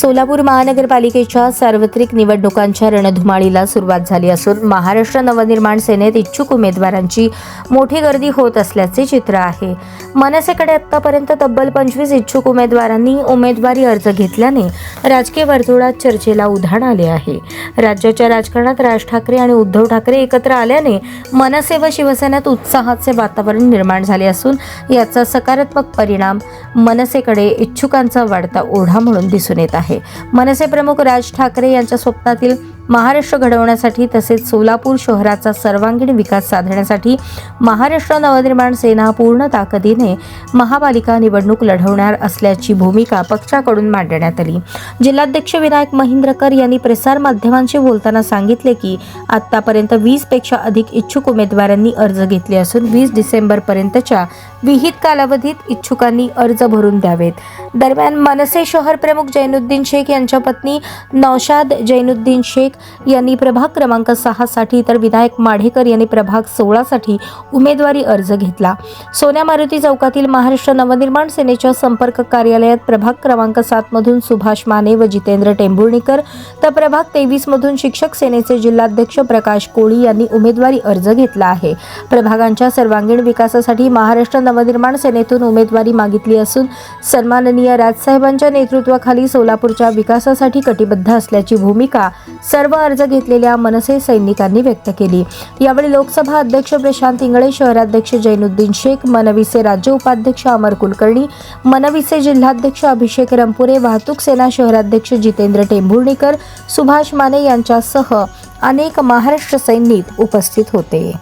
सोलापूर महानगरपालिकेच्या सार्वत्रिक निवडणुकांच्या रणधुमाळीला सुरुवात झाली असून महाराष्ट्र नवनिर्माण सेनेत इच्छुक उमेदवारांची मोठी गर्दी होत असल्याचे चित्र आहे. मनसेकडे आतापर्यंत तब्बल पंचवीस इच्छुक उमेदवारांनी उमेदवारी अर्ज घेतल्याने राजकीय वर्तुळात चर्चेला उधाण आले आहे. राज्याच्या राजकारणात राज ठाकरे आणि उद्धव ठाकरे एकत्र आल्याने मनसे व शिवसेनेत उत्साहाचे वातावरण निर्माण झाले असून याचा सकारात्मक परिणाम मनसेकडे इच्छुकांचा वाढता ओढा म्हणून दिसून येत आहे. मनसे प्रमुख राज ठाकरे यांच्या स्वप्नातील महाराष्ट्र घडवण्यासाठी तसेच सोलापूर शहराचा सर्वांगीण विकास साधण्यासाठी महाराष्ट्र नवनिर्माण सेना पूर्ण ताकदीने महापालिका निवडणूक लढवणार असल्याची भूमिका पक्षाकडून मांडण्यात आली. जिल्हाध्यक्ष विनायक महिंद्रकर यांनी प्रसार माध्यमांशी बोलताना सांगितले की आतापर्यंत वीसपेक्षा अधिक इच्छुक उमेदवारांनी अर्ज घेतले असून वीस डिसेंबरपर्यंतच्या विहित कालावधीत इच्छुकांनी अर्ज भरून द्यावेत. दरम्यान मनसे शहर प्रमुख जैनुद्दीन शेख यांच्या पत्नी नौशाद जैनुद्दीन शेख यांनी प्रभाग क्रमांक सहासाठी तर विनायक माढेकर यांनी प्रभाग सोळासाठी उमेदवारी अर्ज घेतला. सोन्या मारुती चौकातील महाराष्ट्र नवनिर्माण सेनेच्या संपर्क कार्यालयात प्रभाग क्रमांक सातमधून सुभाष माने व जितेंद्र टेंभुर्णीकर तर प्रभाग तेवीसमधून शिक्षक सेनेचे जिल्हाध्यक्ष प्रकाश कोळी यांनी उमेदवारी अर्ज घेतला आहे. प्रभागांच्या सर्वांगीण विकासासाठी महाराष्ट्र नवनिर्माण सेनेतून उमेदवारी मागितली असून सन्माननीय राजसाहेबांच्या नेतृत्वाखाली सोलापूरच्या विकासासाठी कटिबद्ध असल्याची भूमिका सर्व अर्ज घेतलेल्या मनसे सैनिकांनी व्यक्त केली. यावेळी लोकसभा अध्यक्ष प्रशांत इंगळे शहराध्यक्ष जैनुद्दीन शेख मनविसे राज्य उपाध्यक्ष अमर कुलकर्णी मनविसे जिल्हाध्यक्ष अभिषेक रंपुरे वाहतूक सेना शहराध्यक्ष जितेंद्र टेंभुर्णीकर सुभाष माने यांच्यासह अनेक महाराष्ट्र सैनिक उपस्थित होते.